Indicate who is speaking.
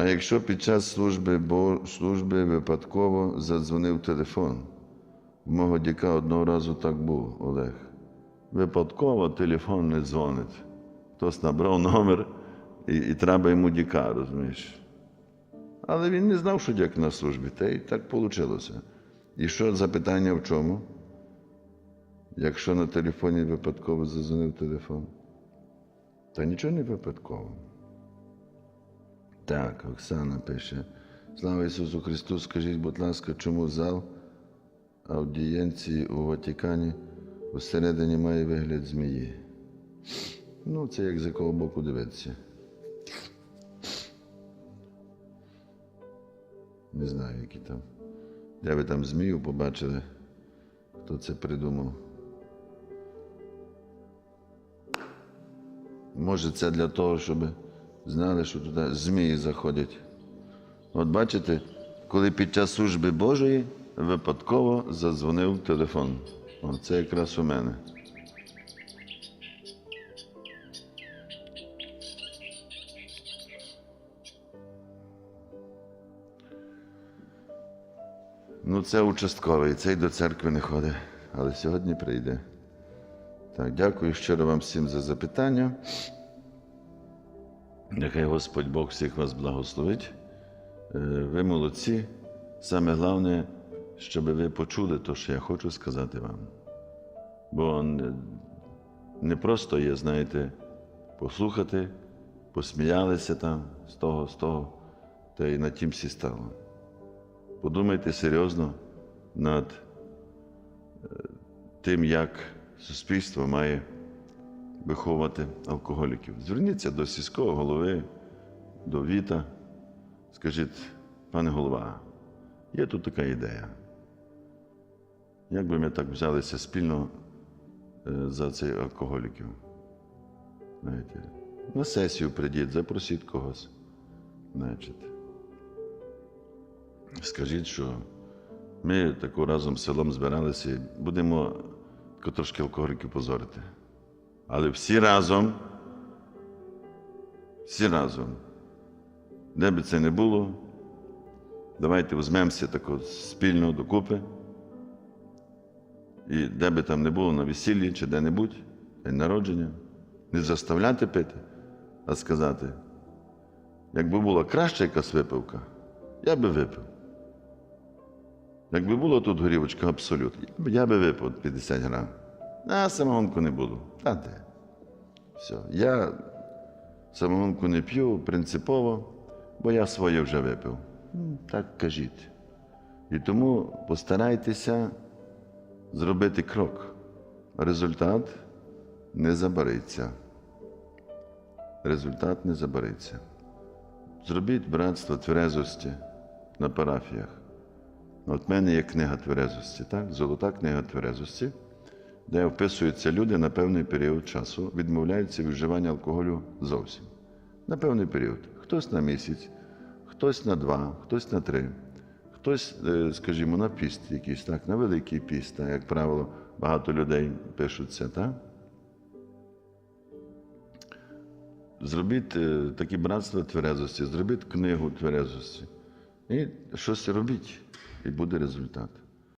Speaker 1: А якщо під час служби, бо, служби випадково задзвонив телефон, в мого діка одного разу так був, Олег. Випадково телефон не дзвонить. Хтось набрав номер і, і треба йому діка, розумієш. Але він не знав, що дяк на службі, та й так вийшло. І що запитання в чому? Якщо на телефоні випадково задзвонив телефон, та нічого не випадково. Так, Оксана пише. Слава Ісусу Христу, скажіть, будь ласка, чому зал аудієнції у Ватикані всередині має вигляд змії? Ну, це як з якого боку дивитися. Не знаю, які там. Де ви там змію побачили? Хто це придумав? Може, це для того, щоб знали, що туди змії заходять. От бачите, коли під час служби Божої випадково задзвонив телефон. О, це якраз у мене. Ну, це участковий, цей до церкви не ходить, але сьогодні прийде. Так, дякую щиро вам всім за запитання. Нехай Господь Бог всіх вас благословить. Е, Ви молодці. Саме головне, щоб ви почули те, що я хочу сказати вам. Бо не, просто є, знаєте, послухати, посміялися там з того, з того, та й на тім всі стало. Подумайте серйозно над е, тим, як суспільство має виховувати алкоголіків. Зверніться до сільського голови, до Віта. Скажіть, пане голова, є тут така ідея. Як би ми так взялися спільно е, за цих алкоголіків? Знаєте, на сесію прийдіть, запросіть когось. Значить. Скажіть, що ми таку разом з селом збиралися і будемо трошки алкоголіків позорити. Але всі разом, всі разом, де би це не було, давайте візьмемося тако спільно докупи. І де би там не було на весіллі чи де-небудь, день народження, не заставляти пити, а сказати, якби була краща якась випивка, я би випив. Якби була тут горівочка абсолют, я би випив 50 грам. А самогонку не буду. Та де? Все. Я самогонку не п'ю принципово, бо я своє вже випив. Так кажіть. І тому постарайтеся зробити крок. Результат не забариться. Результат не забариться. Зробіть братство тверезості на парафіях. От в мене є книга тверезості, так? золота книга тверезості, де описуються люди на певний період часу, відмовляються від вживання алкоголю зовсім. На певний період. Хтось на місяць, хтось на два, хтось на три, хтось, е, скажімо, на піст якийсь, так, на великий піст, так, як правило, багато людей пишуть це, так? Зробіть е, такі братства тверезості, зробіть книгу тверезості. І щось робіть, і буде результат.